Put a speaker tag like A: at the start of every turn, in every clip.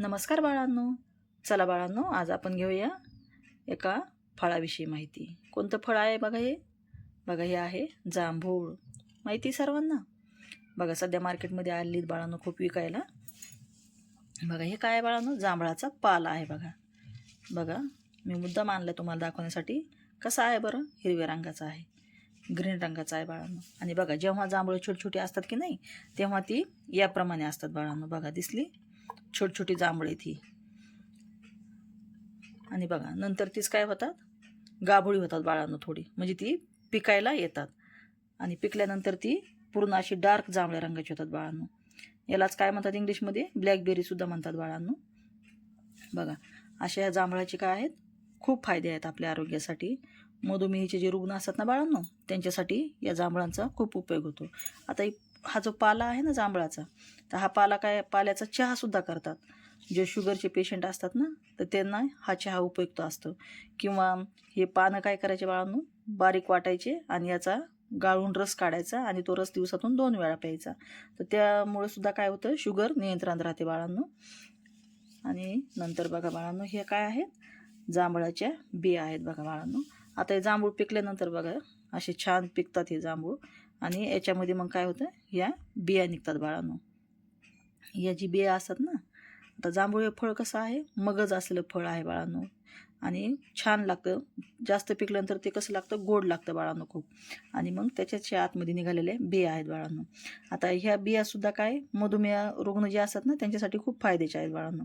A: नमस्कार बाळांनो. चला बाळांनो आज आपण घेऊया एका फळाविषयी माहिती. कोणतं फळ आहे बघा हे? बघा हे आहे जांभूळ. माहिती सर्वांना? बघा सध्या मार्केटमध्ये आलीत बाळांनो खूप विकायला. बघा हे काय बाळांनो? जांभळाचा पाला आहे बघा. बघा मी मुद्दाम आणला तुम्हाला दाखवण्यासाठी. कसा आहे बरं? हिरव्या रंगाचा आहे. ग्रीन रंगाचा आहे बाळांनो. आणि बघा जेव्हा जांभळं छोटी छोटी असतात की नाही तेव्हा ती याप्रमाणे असतात बाळांनो. बघा दिसली? छोटी छोटी जांभळे ती आणि बघा नंतर तीच काय होतात? गाभोळी होतात बाळांनो थोडी. म्हणजे ती पिकायला येतात. आणि पिकल्यानंतर ती पूर्ण अशी डार्क जांभळ्या रंगाची होतात बाळांनो. यालाच काय म्हणतात इंग्लिशमध्ये? ब्लॅकबेरीसुद्धा म्हणतात बाळांनो. बघा अशा या जांभळाचे काय आहेत? खूप फायदे आहेत आपल्या आरोग्यासाठी. मधुमेहीचे जे रुग्ण असतात ना बाळांनो त्यांच्यासाठी या जांभळांचा खूप उपयोग होतो. आता हा जो पाला आहे ना जांभळाचा तर हा पाला काय पाल्याचा चहासुद्धा करतात. जे शुगरचे पेशंट असतात ना तर त्यांना हा चहा उपयुक्त असतो. किंवा हे पानं काय करायचे बाळांनो? बारीक वाटायचे आणि याचा गाळून रस काढायचा आणि तो रस दिवसातून दोन वेळा प्यायचा. तर त्यामुळे सुद्धा काय होतं? शुगर नियंत्रणात राहते बाळांनो. आणि नंतर बघा बाळांनो हे काय आहेत? जांभळाच्या बिया आहेत बघा बाळांनो. आता हे जांभूळ पिकल्यानंतर बघा असे छान पिकतात हे जांभूळ. आणि याच्यामध्ये मग काय होतं? या बिया निघतात बाळांनो. या जी बिया असतात ना आता जांभूळ हे फळ कसं आहे? मगज असलेलं फळ आहे बाळांनो. आणि छान लागतं. जास्त पिकल्यानंतर ते कसं लागतं? गोड लागतं बाळांनो खूप. आणि मग त्याच्याच्या आतमध्ये निघालेले बिया आहेत बाळांनो. आता ह्या बियासुद्धा काय? मधुमेह रुग्ण जे असतात ना त्यांच्यासाठी खूप फायद्याच्या आहेत बाळांनो.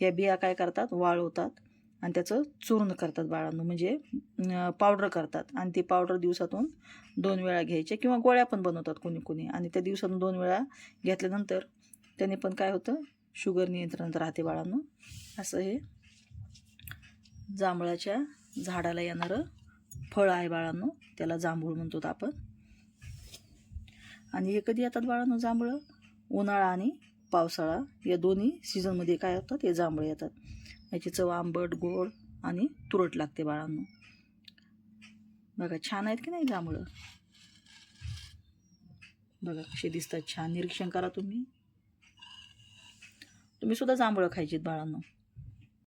A: ह्या बिया काय करतात? वाळवतात. आणि त्याचं चूर्ण करतात बाळांनो. म्हणजे पावडर करतात. आणि ती पावडर दिवसातून दोन वेळा घ्यायचे किंवा गोळ्या पण बनवतात कोणी कोणी. आणि त्या दिवसातून दोन वेळा घेतल्यानंतर त्याने पण काय होतं? शुगर नियंत्रणात राहते बाळांनो. असं हे जांभळाच्या झाडाला येणारं फळ आहे बाळांनो. त्याला जांभूळ म्हणतो आपण. आणि हे कधी येतात बाळांनो जांभळं? उन्हाळा आणि पावसाळा या दोन्ही सीझनमध्ये काय होतात? हे जांभळं येतात. याची चव आंबट गोड आणि तुरट लागते बाळांनो. बघा छान आहेत की नाही जांभळं? बघा कसे दिसतात छान. निरीक्षण करा तुम्ही. तुम्ही सुद्धा जांभळं खायचीत बाळांनो.